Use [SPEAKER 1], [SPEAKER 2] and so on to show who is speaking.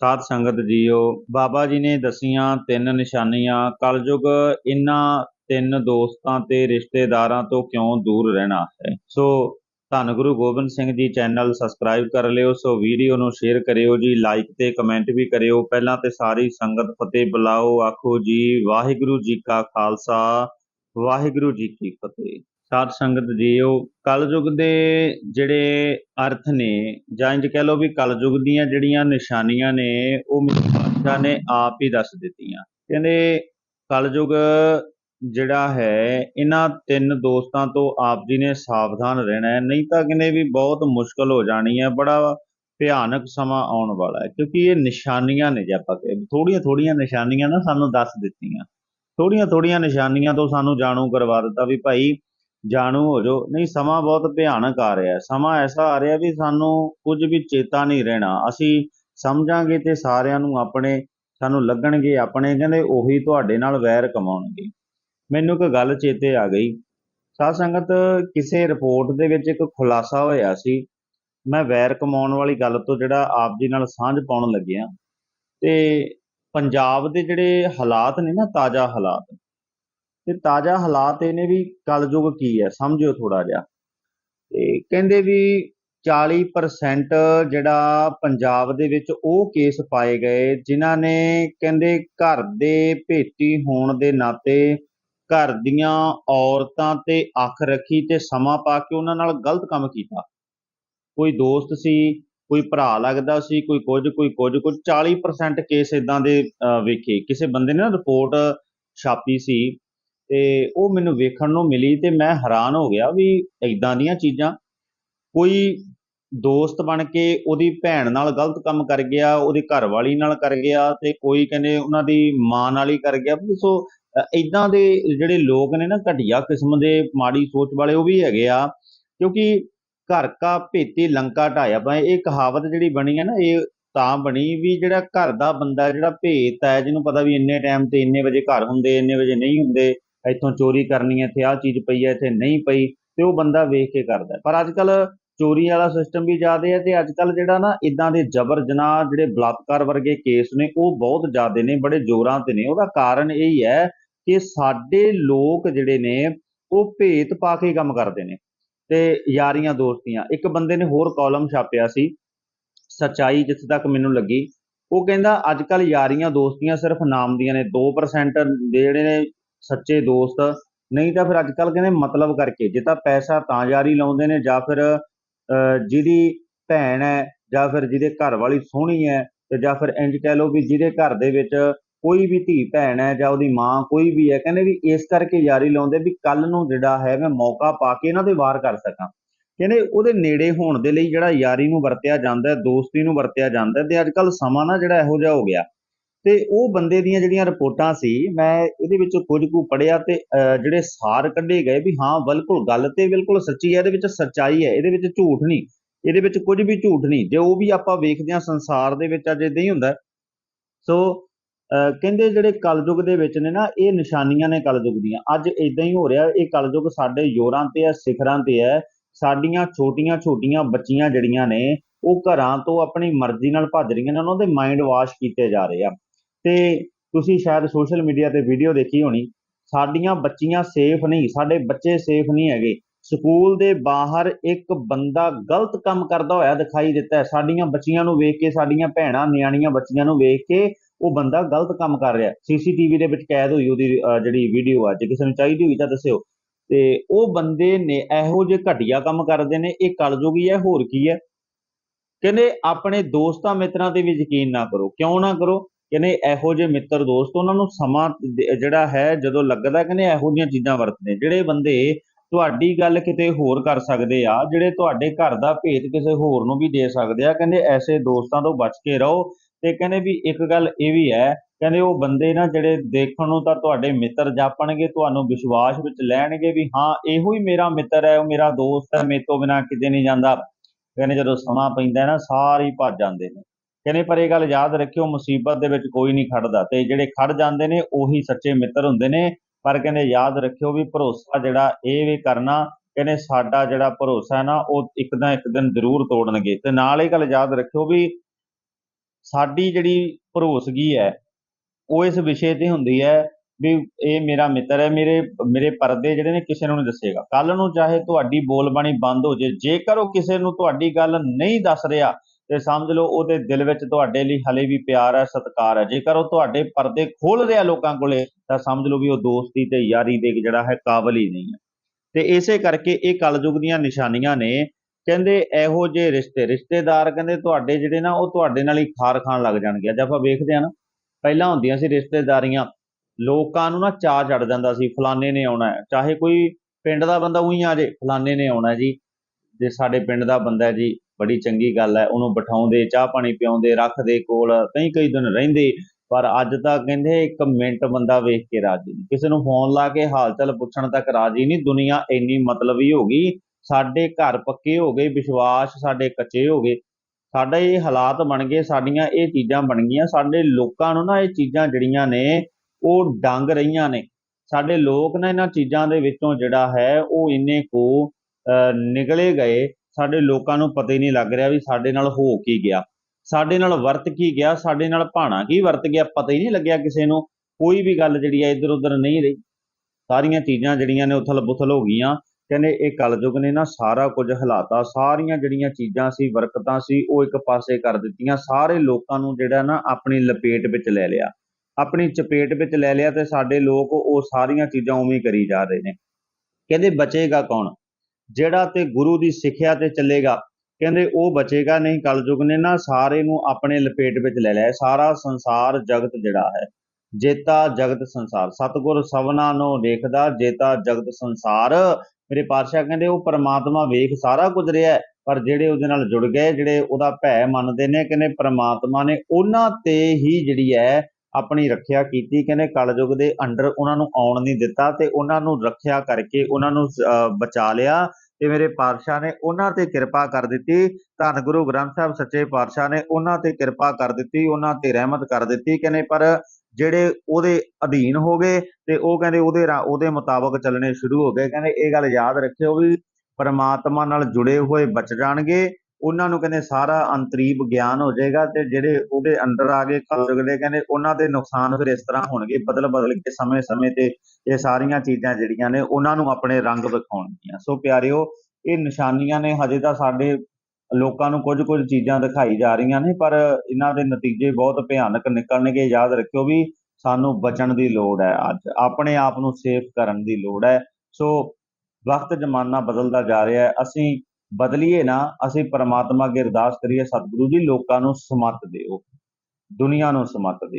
[SPEAKER 1] ਸਾਧ ਸੰਗਤ ਜੀਓ, ਬਾਬਾ ਜੀ ਨੇ ਦਸੀਆਂ ਤਿੰਨ ਨਿਸ਼ਾਨੀਆਂ, ਕਲਯੁਗ ਇਹਨਾਂ ਤਿੰਨ ਦੋਸਤਾਂ ਤੇ ਰਿਸ਼ਤੇਦਾਰਾਂ ਤੋਂ ਕਿਉਂ ਦੂਰ ਰਹਿਣਾ ਹੈ? ਸੋ ਧੰਨ ਗੁਰੂ ਗੋਬਿੰਦ ਸਿੰਘ ਜੀ ਚੈਨਲ ਸਬਸਕ੍ਰਾਈਬ ਕਰ ਲਿਓ, ਸੋ ਵੀਡੀਓ ਨੂੰ ਸ਼ੇਅਰ ਕਰਿਓ ਜੀ ਲਾਈਕ ਤੇ ਕਮੈਂਟ ਵੀ ਕਰਿਓ, ਪਹਿਲਾਂ ਤੇ ਸਾਰੀ ਸੰਗਤ ਫਤਿਹ ਬੁਲਾਓ, ਆਖੋ ਜੀ, ਵਾਹਿਗੁਰੂ ਜੀ ਕਾ ਖਾਲਸਾ, ਵਾਹਿਗੁਰੂ ਜੀ ਕੀ ਫਤਿਹ। ਸਾਧ ਸੰਗਤ ਜੀਓ, ਕਲਯੁਗ ਦੇ ਜਿਹੜੇ ਅਰਥ ਨੇ, ਜਾਂ ਇੰਜ ਕਹਿ ਲਓ ਵੀ ਕਲਯੁਗ ਦੀਆਂ ਜਿਹੜੀਆਂ ਨਿਸ਼ਾਨੀਆਂ ਨੇ, ਉਹ ਮੈਨੂੰ ਬਾਦਸ਼ਾਹ ਨੇ ਆਪ ਹੀ ਦੱਸ ਦਿੱਤੀਆਂ। ਕਹਿੰਦੇ ਕਲਯੁਗ ਜਿਹੜਾ ਹੈ, ਇਹਨਾਂ ਤਿੰਨ ਦੋਸਤਾਂ ਤੋਂ ਆਪ ਜੀ ਨੇ ਸਾਵਧਾਨ ਰਹਿਣਾ ਹੈ। ਨਹੀਂ ਤਾਂ ਕਹਿੰਦੇ ਵੀ ਬਹੁਤ ਮੁਸ਼ਕਲ ਹੋ ਜਾਣੀ ਹੈ, ਬੜਾ ਭਿਆਨਕ ਸਮਾਂ ਆਉਣ ਵਾਲਾ ਹੈ, ਕਿਉਂਕਿ ਇਹ ਨਿਸ਼ਾਨੀਆਂ ਨੇ ਜੇ ਆਪਾਂ ਥੋੜੀਆਂ ਥੋੜੀਆਂ ਨਿਸ਼ਾਨੀਆਂ ਨਾ ਸਾਨੂੰ ਦੱਸ ਦਿੱਤੀਆਂ। ਥੋੜੀਆਂ ਥੋੜੀਆਂ ਨਿਸ਼ਾਨੀਆਂ ਤੋਂ ਸਾਨੂੰ ਜਾਣੂ ਕਰਵਾ ਦਿੱਤਾ ਵੀ ਭਾਈ ਜਾਣੂ ਹੋ ਜਾਓ। ਨਹੀਂ, ਸਮਾਂ ਬਹੁਤ ਭਿਆਨਕ ਆ ਰਿਹਾ ਸਮਾਂ ਐਸਾ ਆ ਰਿਹਾ ਵੀ ਸਾਨੂੰ ਕੁਝ ਵੀ ਚੇਤਾ ਨਹੀਂ ਰਹਿਣਾ। ਅਸੀਂ ਸਮਝਾਂਗੇ ਤੇ ਸਾਰਿਆਂ ਨੂੰ ਆਪਣੇ, ਸਾਨੂੰ ਲੱਗਣਗੇ ਆਪਣੇ। ਕਹਿੰਦੇ ਉਹੀ ਤੁਹਾਡੇ ਨਾਲ ਵੈਰ ਕਮਾਉਣਗੇ। ਮੈਨੂੰ ਇੱਕ ਗੱਲ ਚੇਤੇ ਆ ਗਈ। ਸਾਧ ਸੰਗਤ, ਕਿਸੇ ਰਿਪੋਰਟ ਦੇ ਵਿੱਚ ਇੱਕ ਖੁਲਾਸਾ ਹੋਇਆ ਸੀ। ਮੈਂ ਵੈਰ ਕਮਾਉਣ ਵਾਲੀ ਗੱਲ ਤੋਂ ਜਿਹੜਾ ਆਪ ਜੀ ਨਾਲ ਸਾਂਝ ਪਾਉਣ ਲੱਗਿਆ। ਤੇ ਪੰਜਾਬ ਦੇ ਜਿਹੜੇ ਹਾਲਾਤ ਨੇ ਨਾ, ਤਾਜ਼ਾ ਹਾਲਾਤ। ਤੇ ਤਾਜ਼ਾ ਹਾਲਾਤ ਇਹ ਨੇ ਵੀ ਕਲਯੁਗ ਕੀ ਹੈ ਸਮਝਿਓ ਥੋੜਾ ਜਿਹਾ। ਤੇ ਕਹਿੰਦੇ ਵੀ 40% ਜਿਹੜਾ ਪੰਜਾਬ ਦੇ ਵਿੱਚ ਉਹ ਕੇਸ ਪਾਏ ਗਏ ਜਿਨ੍ਹਾਂ ਨੇ ਕਹਿੰਦੇ ਘਰ ਦੇ ਭੇਟੀ ਹੋਣ ਦੇ ਨਾਤੇ ਘਰ ਦੀਆਂ ਔਰਤਾਂ ਤੇ ਅੱਖ ਰੱਖੀ ਤੇ ਸਮਾਂ ਪਾ ਕੇ ਉਹਨਾਂ ਨਾਲ ਗਲਤ ਕੰਮ ਕੀਤਾ। ਕੋਈ ਦੋਸਤ ਸੀ ਕੋਈ ਭਰਾ ਲੱਗਦਾ ਸੀ ਕੋਈ ਕੁਝ ਕੋਈ ਕੁਝ ਕੁਝ 40% ਕੇਸ ਇਦਾਂ ਦੇ ਅਹ, ਵੇਖੇ। ਕਿਸੇ ਬੰਦੇ ਨੇ ਨਾ ਰਿਪੋਰਟ ਛਾਪੀ ਸੀ ਤੇ ਉਹ ਮੈਨੂੰ ਵੇਖਣ ਨੂੰ ਮਿਲੀ ਤੇ ਮੈਂ ਹੈਰਾਨ ਹੋ ਗਿਆ ਵੀ ਇਦਾਂ ਦੀਆਂ ਚੀਜ਼ਾਂ। ਕੋਈ ਦੋਸਤ ਬਣ ਕੇ ਉਹਦੀ ਭੈਣ ਨਾਲ ਗਲਤ ਕੰਮ ਕਰ ਗਿਆ, ਉਹਦੀ ਘਰ ਵਾਲੀ ਨਾਲ ਕਰ ਗਿਆ ਤੇ ਕੋਈ ਕਹਿੰਦੇ ਉਹਨਾਂ ਦੀ ਮਾਂ ਨਾਲ ਹੀ ਕਰ ਗਿਆ। ਵੀ ਸੋ ਇਦਾਂ ਦੇ ਜਿਹੜੇ ਲੋਕ ਨੇ ਨਾ ਘਟੀਆ ਕਿਸਮ ਦੇ ਮਾੜੀ ਸੋਚ ਵਾਲੇ ਉਹ ਵੀ ਹੈਗੇ ਆ। ਕਿਉਂਕਿ ਘਰ ਕਾ ਭੇਤੀ ਲੰਕਾ ਢਾਇਆ ਪਏ ਇਹ ਕਹਾਵਤ ਜਿਹੜੀ ਬਣੀ ਹੈ ਨਾ, ਇਹ ਤਾਂ ਬਣੀ ਵੀ ਜਿਹੜਾ ਘਰ ਦਾ ਬੰਦਾ ਜਿਹੜਾ ਭੇਤ ਹੈ, ਜਿਹਨੂੰ ਪਤਾ ਵੀ ਇੰਨੇ ਟਾਈਮ ਤੇ ਇੰਨੇ ਵਜੇ ਘਰ ਹੁੰਦੇ, ਇੰਨੇ ਵਜੇ ਨਹੀਂ ਹੁੰਦੇ ਇੱਥੋਂ ਚੋਰੀ ਕਰਨੀ ਹੈ, ਇੱਥੇ ਆਹ ਚੀਜ਼ ਪਈ ਹੈ, ਇੱਥੇ ਨਹੀਂ ਪਈ, ਤੇ ਉਹ ਬੰਦਾ ਵੇਖ ਕੇ ਕਰਦਾ ਪਰ ਅੱਜ ਕੱਲ ਚੋਰੀ ਵਾਲਾ ਸਿਸਟਮ ਵੀ ਜ਼ਿਆਦਾ ਹੈ ਤੇ ਅੱਜ ਕੱਲ ਜਿਹੜਾ ਨਾ ਇਦਾਂ ਦੇ ਜ਼ਬਰ ਜਨਾਹ ਜਿਹੜੇ ਬਲਾਤਕਾਰ ਵਰਗੇ ਕੇਸ ਨੇ, ਉਹ ਬਹੁਤ ਜ਼ਿਆਦਾ ਨੇ, ਬੜੇ ਜ਼ੋਰਾਂ ਤੇ ਨੇ। ਉਹਦਾ ਕਾਰਨ ਇਹ ਹੀ ਹੈ ਕਿ ਸਾਡੇ ਲੋਕ ਜਿਹੜੇ ਨੇ, ਉਹ ਭੇਤ ਪਾ ਕੇ ਕੰਮ ਕਰਦੇ ਨੇ। ਤੇ ਯਾਰੀਆਂ ਦੋਸਤੀਆਂ, ਇੱਕ ਬੰਦੇ ਨੇ ਹੋਰ ਕਾਲਮ ਛਾਪਿਆ ਸੀ, ਸੱਚਾਈ ਜਿੱਥੇ ਤੱਕ ਮੈਨੂੰ ਲੱਗੀ। ਉਹ ਕਹਿੰਦਾ ਅੱਜ ਕੱਲ ਯਾਰੀਆਂ ਦੋਸਤੀਆਂ ਸਿਰਫ ਨਾਮ ਦੀਆਂ ਨੇ 2% ਦੇ ਜਿਹੜੇ ਨੇ ਸੱਚੇ ਦੋਸਤ। ਨਹੀਂ ਤਾਂ ਫਿਰ ਅੱਜ ਕੱਲ ਕਹਿੰਦੇ ਮਤਲਬ ਕਰਕੇ ਜੇ ਤਾਂ ਪੈਸਾ ਤਾਂ ਯਾਰੀ ਲਾਉਂਦੇ ਨੇ ਜਾਂ ਫਿਰ ਅਹ, ਜਿਹਦੀ ਭੈਣ ਹੈ ਜਾਂ ਫਿਰ ਜਿਹਦੇ ਘਰ ਵਾਲੀ ਸੋਹਣੀ ਹੈ ਤੇ ਜਾਂ ਫਿਰ ਇੰਜ ਕਹਿ ਲਓ ਵੀ ਜਿਹਦੇ ਘਰ ਦੇ ਵਿੱਚ ਕੋਈ ਵੀ ਧੀ ਭੈਣ ਹੈ ਜਾਂ ਉਹਦੀ ਮਾਂ ਕੋਈ ਵੀ ਹੈ ਕਹਿੰਦੇ ਵੀ ਇਸ ਕਰਕੇ ਯਾਰੀ ਲਾਉਂਦੇ ਵੀ ਕੱਲ ਨੂੰ ਜਿਹੜਾ ਹੈ ਮੈਂ ਮੌਕਾ ਪਾ ਕੇ ਇਹਨਾਂ ਦੇ ਵਾਰ ਕਰ ਸਕਾਂ। ਕਹਿੰਦੇ ਉਹਦੇ ਨੇੜੇ ਹੋਣ ਦੇ ਲਈ ਜਿਹੜਾ ਯਾਰੀ ਨੂੰ ਵਰਤਿਆ ਜਾਂਦਾ ਹੈ ਦੋਸਤੀ ਨੂੰ ਵਰਤਿਆ ਜਾਂਦਾ ਹੈ ਤੇ ਅੱਜ ਕੱਲ ਸਮਾਂ ਨਾ ਜਿਹੜਾ ਇਹੋ ਜਿਹਾ ਹੋ ਗਿਆ। ਤੇ ਉਹ ਬੰਦੇ ਦੀਆਂ ਜਿਹੜੀਆਂ ਰਿਪੋਰਟਾਂ ਸੀ, ਮੈਂ ਇਹਦੇ ਵਿੱਚੋਂ ਕੁਝ ਕੁ ਪੜਿਆ ਤੇ ਜਿਹੜੇ ਸਾਰ ਕੱਢੇ ਗਏ ਵੀ ਹਾਂ, ਬਿਲਕੁਲ ਗੱਲ ਤੇ ਬਿਲਕੁਲ ਸੱਚੀ ਹੈ, ਇਹਦੇ ਵਿੱਚ ਸੱਚਾਈ ਹੈ, ਇਹਦੇ ਵਿੱਚ ਝੂਠ ਨਹੀਂ, ਇਹਦੇ ਵਿੱਚ ਕੁਝ ਵੀ ਝੂਠ ਨਹੀਂ, ਜੇ ਉਹ ਵੀ ਆਪਾਂ ਵੇਖਦੇ ਹਾਂ ਸੰਸਾਰ ਦੇ ਵਿੱਚ ਅੱਜ ਇਦਾਂ ਹੀ ਹੁੰਦਾ। ਸੋ ਕਹਿੰਦੇ ਜਿਹੜੇ ਕਲਯੁਗ ਦੇ ਵਿੱਚ ਨੇ ਨਾ, ਇਹ ਨਿਸ਼ਾਨੀਆਂ ਨੇ ਕਲਯੁਗ ਦੀਆਂ, ਅੱਜ ਇਦਾਂ ਹੀ ਹੋ ਰਿਹਾ, ਇਹ ਕਲਯੁਗ ਸਾਡੇ ਜ਼ੋਰਾਂ ਤੇ ਹੈ, ਸਿਖਰਾਂ ਤੇ ਹੈ, ਸਾਡੀਆਂ ਛੋਟੀਆਂ ਛੋਟੀਆਂ ਬੱਚੀਆਂ ਜਿਹੜੀਆਂ ਨੇ, ਉਹ ਘਰਾਂ ਤੋਂ ਆਪਣੀ ਮਰਜ਼ੀ ਨਾਲ ਭੱਜ ਰਹੀਆਂ ਨੇ, ਉਹਨਾਂ ਦੇ ਮਾਈਂਡ ਵਾਸ਼ ਕੀਤੇ ਜਾ ਰਹੇ ਆ। ਤੇ ਤੁਸੀਂ ਸ਼ਾਇਦ ਸੋਸ਼ਲ ਮੀਡੀਆ ਤੇ ਵੀਡੀਓ ਦੇਖੀ ਹੋਣੀ, ਸਾਡੀਆਂ ਬੱਚੀਆਂ ਸੇਫ ਨਹੀਂ, ਸਾਡੇ ਬੱਚੇ ਸੇਫ ਨਹੀਂ ਹੈਗੇ। ਸਕੂਲ ਦੇ ਬਾਹਰ ਇੱਕ ਬੰਦਾ ਗਲਤ ਕੰਮ ਕਰਦਾ ਹੋਇਆ ਦਿਖਾਈ ਦਿੱਤਾ ਸਾਡੀਆਂ ਬੱਚੀਆਂ ਨੂੰ ਵੇਖ ਕੇ, ਸਾਡੀਆਂ ਭੈਣਾਂ, ਨਿਆਣੀਆਂ ਬੱਚੀਆਂ ਨੂੰ ਵੇਖ ਕੇ ਉਹ ਬੰਦਾ ਗਲਤ ਕੰਮ ਕਰ ਰਿਹਾ ਸੀਸੀਟੀਵੀ ਦੇ ਵਿੱਚ ਕੈਦ ਹੋਈ ਉਹਦੀ ਜਿਹੜੀ ਵੀਡੀਓ ਆ, ਜੇ ਕਿਸੇ ਨੂੰ ਚਾਹੀਦੀ ਹੋਈ ਤਾਂ ਦੱਸਿਓ। ਤੇ ਉਹ ਬੰਦੇ ਨੇ ਇਹੋ ਜਿਹੇ ਘਟੀਆ ਕੰਮ ਕਰਦੇ ਨੇ, ਇਹ ਕਲਯੁਗੀ ਹੈ, ਹੋਰ ਕੀ ਹੈ। ਕਹਿੰਦੇ ਆਪਣੇ ਦੋਸਤਾਂ ਮਿੱਤਰਾਂ ਤੇ ਵੀ ਯਕੀਨ ਨਾ ਕਰੋ। ਕਿਉਂ ਨਾ ਕਰੋ? ਕਹਿੰਦੇ ਇਹੋ ਜਿਹੇ ਮਿੱਤਰ ਦੋਸਤ, ਉਹਨਾਂ ਨੂੰ ਸਮਾਂ ਜਿਹੜਾ ਹੈ, ਜਦੋਂ ਲੱਗਦਾ ਕਹਿੰਦੇ ਇਹੋ ਜਿਹੀਆਂ ਚੀਜ਼ਾਂ ਵਰਤਦੇ। ਜਿਹੜੇ ਬੰਦੇ ਤੁਹਾਡੀ ਗੱਲ ਕਿਤੇ ਹੋਰ ਕਰ ਸਕਦੇ ਆ, ਜਿਹੜੇ ਤੁਹਾਡੇ ਘਰ ਦਾ ਭੇਤ ਕਿਸੇ ਹੋਰ ਨੂੰ ਵੀ ਦੇ ਸਕਦੇ ਆ, ਕਹਿੰਦੇ ਐਸੇ ਦੋਸਤਾਂ ਤੋਂ ਬਚ ਕੇ ਰਹੋ। ਤੇ ਕਹਿੰਦੇ ਵੀ ਇੱਕ ਗੱਲ ਇਹ ਵੀ ਹੈ, ਕਹਿੰਦੇ ਉਹ ਬੰਦੇ ਨਾ ਜਿਹੜੇ ਦੇਖਣ ਨੂੰ ਤਾਂ ਤੁਹਾਡੇ ਮਿੱਤਰ ਜਾਪਣਗੇ, ਤੁਹਾਨੂੰ ਵਿਸ਼ਵਾਸ ਵਿੱਚ ਲੈਣਗੇ ਵੀ ਹਾਂ, ਇਹੋ ਹੀ ਮੇਰਾ ਮਿੱਤਰ ਹੈ, ਉਹ ਮੇਰਾ ਦੋਸਤ ਹੈ, ਮੇਰੇ ਤੋਂ ਬਿਨਾਂ ਕਿਤੇ ਨਹੀਂ ਜਾਂਦਾ। ਕਹਿੰਦੇ ਜਦੋਂ ਸਮਾਂ ਪੈਂਦਾ ਨਾ, ਸਾਰੇ ਹੀ ਭੱਜ ਜਾਂਦੇ ਨੇ। ਕਹਿੰਦੇ, ਪਰ ਇਹ ਗੱਲ ਯਾਦ ਰੱਖਿਓ, ਮੁਸੀਬਤ ਦੇ ਵਿੱਚ ਕੋਈ ਨਹੀਂ ਖੜਦਾ। ਤੇ ਜਿਹੜੇ ਖੜ ਜਾਂਦੇ ਨੇ, ਉਹੀ ਸੱਚੇ ਮਿੱਤਰ ਹੁੰਦੇ ਨੇ। ਪਰ ਕਹਿੰਦੇ, ਯਾਦ ਰੱਖਿਓ ਵੀ ਭਰੋਸਾ ਜਿਹੜਾ, ਇਹ ਵੀ ਕਰਨਾ, ਕਹਿੰਦੇ, ਸਾਡਾ ਜਿਹੜਾ ਭਰੋਸਾ ਨਾ, ਉਹ ਇੱਕ ਨਾ ਇੱਕ ਦਿਨ ਜ਼ਰੂਰ ਤੋੜਨਗੇ। ਤੇ ਨਾਲ ਇਹ ਗੱਲ ਯਾਦ ਰੱਖਿਓ ਵੀ ਸਾਡੀ ਜਿਹੜੀ ਭਰੋਸਗੀ ਹੈ, ਉਹ ਇਸ ਵਿਸ਼ੇ ਤੇ ਹੁੰਦੀ ਹੈ ਵੀ ਇਹ ਮੇਰਾ ਮਿੱਤਰ ਹੈ, ਮੇਰੇ ਮੇਰੇ ਪਰਦੇ ਜਿਹੜੇ ਨੇ, ਕਿਸੇ ਨੂੰ ਨਹੀਂ ਦੱਸੇਗਾ। ਕੱਲ ਨੂੰ ਚਾਹੇ ਤੁਹਾਡੀ ਬੋਲਬਾਣੀ ਬੰਦ ਹੋ ਜੇ ਜੇਕਰ ਉਹ ਕਿਸੇ ਨੂੰ ਤੁਹਾਡੀ ਗੱਲ ਨਹੀਂ ਦੱਸ ਰਿਹਾ ਤੇ ਸਮਝ ਲਓ ਉਹਦੇ ਦਿਲ ਵਿੱਚ ਤੁਹਾਡੇ ਲਈ ਹਲੇ ਵੀ ਪਿਆਰ ਹੈ, ਸਤਿਕਾਰ ਹੈ। ਜੇਕਰ ਉਹ ਤੁਹਾਡੇ ਪਰਦੇ ਖੋਲ ਰਿਹਾ ਲੋਕਾਂ ਕੋਲੇ, ਤਾਂ ਸਮਝ ਲਓ ਵੀ ਉਹ ਦੋਸਤੀ ਤੇ ਯਾਰੀ ਦੇ ਜਿਹੜਾ ਹੈ ਕਾਬਲ ਹੀ ਨਹੀਂ ਹੈ। ਤੇ ਇਸੇ ਕਰਕੇ ਇਹ ਕਲਯੁਗ ਦੀਆਂ ਨਿਸ਼ਾਨੀਆਂ ਨੇ, ਕਹਿੰਦੇ ਇਹੋ ਜਿਹੇ ਰਿਸ਼ਤੇ, ਰਿਸ਼ਤੇਦਾਰ ਕਹਿੰਦੇ ਤੁਹਾਡੇ ਜਿਹੜੇ ਨਾ, ਉਹ ਤੁਹਾਡੇ ਨਾਲ ਹੀ ਖਾਰ ਖਾਣ ਲੱਗ ਜਾਣਗੇ। ਅੱਜ ਆਪਾਂ ਵੇਖਦੇ ਆ ਨਾ, ਪਹਿਲਾਂ ਹੁੰਦੀਆਂ ਸੀ ਰਿਸ਼ਤੇਦਾਰੀਆਂ, ਲੋਕਾਂ ਨੂੰ ਨਾ ਚਾਅ ਚੜ ਜਾਂਦਾ ਸੀ, ਫਲਾਣੇ ਨੇ ਆਉਣਾ ਹੈ। ਚਾਹੇ ਕੋਈ ਪਿੰਡ ਦਾ ਬੰਦਾ ਉਹੀ ਆ ਜੇ, ਫਲਾਣੇ ਨੇ ਆਉਣਾ ਜੀ, ਜੇ ਸਾਡੇ ਪਿੰਡ ਦਾ ਬੰਦਾ ਜੀ ਬੜੀ ਚੰਗੀ ਗੱਲ ਹੈ, ਉਹਨੂੰ ਬਿਠਾਉਂਦੇ, ਚਾਹ ਪਾਣੀ ਪਿਆਉਂਦੇ, ਰੱਖਦੇ ਕੋਲ, ਕਈ ਕਈ ਦਿਨ ਰਹਿੰਦੇ। ਪਰ ਅੱਜ ਤਾਂ ਕਹਿੰਦੇ ਇੱਕ ਮਿੰਟ ਬੰਦਾ ਵੇਖ ਕੇ ਰਾਜੀ ਨਹੀਂ। ਕਿਸੇ ਨੂੰ ਫੋਨ ਲਾ ਕੇ ਹਾਲ ਚਾਲ ਪੁੱਛਣ ਤੱਕ ਰਾਜੀ ਨਹੀਂ। ਦੁਨੀਆ ਇੰਨੀ ਮਤਲਬੀ ਹੋ ਗਈ, ਸਾਡੇ ਘਰ ਪੱਕੇ ਹੋ ਗਏ, ਵਿਸ਼ਵਾਸ ਸਾਡੇ ਕੱਚੇ ਹੋ ਗਏ। ਸਾਡਾ ਇਹ ਹਾਲਾਤ ਬਣ ਗਏ, ਸਾਡੀਆਂ ਇਹ ਚੀਜ਼ਾਂ ਬਣ ਗਈਆਂ। ਸਾਡੇ ਲੋਕਾਂ ਨੂੰ ਨਾ ਇਹ ਚੀਜ਼ਾਂ ਜਿਹੜੀਆਂ ਨੇ, ਉਹ ਡੰਗ ਰਹੀਆਂ ਨੇ। ਸਾਡੇ ਲੋਕ ਨਾ ਇਹਨਾਂ ਚੀਜ਼ਾਂ ਦੇ ਵਿੱਚੋਂ ਜਿਹੜਾ ਹੈ, ਉਹ ਇੰਨੇ ਕੋ ਨਿਕਲੇ ਗਏ ਸਾਡੇ ਲੋਕਾਂ ਨੂੰ ਪਤਾ ਹੀ ਨਹੀਂ ਲੱਗ ਰਿਹਾ ਵੀ ਸਾਡੇ ਨਾਲ ਹੋ ਕੀ ਗਿਆ। ਸਾਡੇ ਨਾਲ ਵਰਤ ਕੀ ਗਿਆ, ਸਾਡੇ ਨਾਲ ਭਾਣਾ ਕੀ ਵਰਤ ਗਿਆ, ਪਤਾ ਹੀ ਨਹੀਂ ਲੱਗਿਆ ਕਿਸੇ ਨੂੰ। ਕੋਈ ਵੀ ਗੱਲ ਜਿਹੜੀ ਹੈ ਇੱਧਰ ਉੱਧਰ ਨਹੀਂ ਰਹੀ। ਸਾਰੀਆਂ ਚੀਜ਼ਾਂ ਜਿਹੜੀਆਂ ਨੇ ਉਥਲ ਪੁਥਲ ਹੋ ਗਈਆਂ। ਕਹਿੰਦੇ ਇਹ ਕਲਯੁਗ ਨੇ ਨਾ ਸਾਰਾ ਕੁਝ ਹਲਾਤਾ। ਸਾਰੀਆਂ ਜਿਹੜੀਆਂ ਚੀਜ਼ਾਂ ਸੀ, ਵਰਕਤਾਂ ਸੀ, ਉਹ ਇੱਕ ਪਾਸੇ ਕਰ ਦਿੱਤੀਆਂ। ਸਾਰੇ ਲੋਕਾਂ ਨੂੰ ਜਿਹੜਾ ਨਾ ਆਪਣੀ ਲਪੇਟ ਵਿੱਚ ਲੈ ਲਿਆ। ਆਪਣੀ ਚਪੇਟ ਵਿੱਚ ਲੈ ਲਿਆ ਤੇ ਸਾਡੇ ਲੋਕ ਉਹ ਸਾਰੀਆਂ ਚੀਜ਼ਾਂ ਉਵੇਂ ਕਰੀ ਜਾ ਰਹੇ ਨੇ। ਕਹਿੰਦੇ ਬਚੇਗਾ ਕੌਣ? ਜਿਹੜਾ ਤੇ ਗੁਰੂ ਦੀ ਸਿੱਖਿਆ ਤੇ ਚੱਲੇਗਾ, ਕਹਿੰਦੇ ਉਹ ਬਚੇਗਾ ਨਹੀਂ, ਕਲਯੁਗ ਨੇ ਨਾ ਸਾਰੇ ਨੂੰ ਆਪਣੇ ਲਪੇਟ ਵਿੱਚ ਲੈ ਲਿਆ ਸਾਰਾ ਸੰਸਾਰ ਜਗਤ ਜਿਹੜਾ ਹੈ, ਜੇਤਾ ਜਗਤ ਸੰਸਾਰ, ਸਤਿਗੁਰ ਸਭਨਾ ਨੂੰ ਦੇਖਦਾ, ਜੇਤਾ ਜਗਤ ਸੰਸਾਰ, ਮੇਰੇ ਪਾਤਸ਼ਾਹ ਕਹਿੰਦੇ ਉਹ ਪਰਮਾਤਮਾ ਵੇਖ ਸਾਰਾ ਕੁਝ ਰਿਹਾ ਪਰ ਜਿਹੜੇ ਉਹਦੇ ਨਾਲ ਜੁੜ ਗਏ, ਜਿਹੜੇ ਉਹਦਾ ਭੈ ਮੰਨਦੇ ਨੇ, ਕਹਿੰਦੇ ਪਰਮਾਤਮਾ ਨੇ ਉਹਨਾਂ ਤੇ ਹੀ ਜਿਹੜੀ ਹੈ ਆਪਣੀ ਰੱਖਿਆ ਕੀਤੀ ਕਹਿੰਦੇ ਕਲਯੁਗ ਦੇ ਅੰਡਰ ਉਹਨਾਂ ਨੂੰ ਆਉਣ ਨਹੀਂ ਦਿੱਤਾ ਤੇ ਉਹਨਾਂ ਨੂੰ ਰੱਖਿਆ ਕਰਕੇ ਉਹਨਾਂ ਨੂੰ ਬਚਾ ਲਿਆ। ਤੇ ਮੇਰੇ ਪਾਤਸ਼ਾਹ ਨੇ ਉਹਨਾਂ ਤੇ ਕਿਰਪਾ ਕਰ ਦਿੱਤੀ। ਧੰਨ ਗੁਰੂ ਗ੍ਰੰਥ ਸਾਹਿਬ ਸੱਚੇ ਪਾਤਸ਼ਾਹ ਨੇ ਉਹਨਾਂ ਤੇ ਕਿਰਪਾ ਕਰ ਦਿੱਤੀ, ਉਹਨਾਂ ਤੇ ਰਹਿਮਤ ਕਰ ਦਿੱਤੀ ਕਹਿੰਦੇ, ਪਰ ਜਿਹੜੇ ਉਹਦੇ ਅਧੀਨ ਹੋ ਗਏ ਤੇ ਉਹ ਕਹਿੰਦੇ ਉਹਦੇ ਰਾ- ਉਹਦੇ ਮੁਤਾਬਕ ਚੱਲਣੇ ਸ਼ੁਰੂ ਹੋ ਗਏ। ਕਹਿੰਦੇ, ਇਹ ਗੱਲ ਯਾਦ ਰੱਖਿਓ ਵੀ ਪਰਮਾਤਮਾ ਨਾਲ ਜੁੜੇ ਹੋਏ ਬਚ ਜਾਣਗੇ। ਉਹਨਾਂ ਨੂੰ ਕਹਿੰਦੇ ਸਾਰਾ ਅੰਤਰੀਬ ਗਿਆਨ ਹੋ ਜਾਏਗਾ ਤੇ ਜਿਹੜੇ ਉਹਦੇ ਅੰਦਰ ਆ ਗਏ ਕਲਯੁਗ ਕਹਿੰਦੇ ਉਹਨਾਂ ਦੇ ਨੁਕਸਾਨ ਫਿਰ ਇਸ ਤਰ੍ਹਾਂ ਹੋਣਗੇ, ਬਦਲ ਬਦਲ ਕੇ ਸਮੇਂ ਸਮੇਂ ਤੇ ਇਹ ਸਾਰੀਆਂ ਚੀਜ਼ਾਂ ਜਿਹੜੀਆਂ ਨੇ ਉਹਨਾਂ ਨੂੰ ਆਪਣੇ ਰੰਗ ਵਿਖਾਉਣਗੀਆਂ। ਸੋ ਪਿਆਰਿਓ, ਇਹ ਨਿਸ਼ਾਨੀਆਂ ਨੇ ਹਜੇ ਤਾਂ ਸਾਡੇ ਲੋਕਾਂ ਨੂੰ ਕੁਝ ਕੁਝ ਚੀਜ਼ਾਂ ਦਿਖਾਈ ਜਾ ਰਹੀਆਂ ਨੇ, ਪਰ ਇਹਨਾਂ ਦੇ ਨਤੀਜੇ ਬਹੁਤ ਭਿਆਨਕ ਨਿਕਲਣਗੇ। ਯਾਦ ਰੱਖਿਓ ਵੀ ਸਾਨੂੰ ਬਚਣ ਦੀ ਲੋੜ ਹੈ ਅੱਜ, ਆਪਣੇ ਆਪ ਨੂੰ ਸੇਫ ਕਰਨ ਦੀ ਲੋੜ ਹੈ। ਸੋ ਵਕਤ ਜ਼ਮਾਨਾ ਬਦਲਦਾ ਜਾ ਰਿਹਾ ਹੈ। ਅਸੀਂ ਬਦਲੀਏ ਨਾ, ਅਸੀਂ ਪਰਮਾਤਮਾ ਅੱਗੇ ਅਰਦਾਸ ਕਰੀਏ, ਸਤਿਗੁਰੂ ਜੀ ਲੋਕਾਂ ਨੂੰ ਸਮੱਤ ਦਿਓ, ਦੁਨੀਆ ਨੂੰ ਸਮੱਤ ਦਿਓ।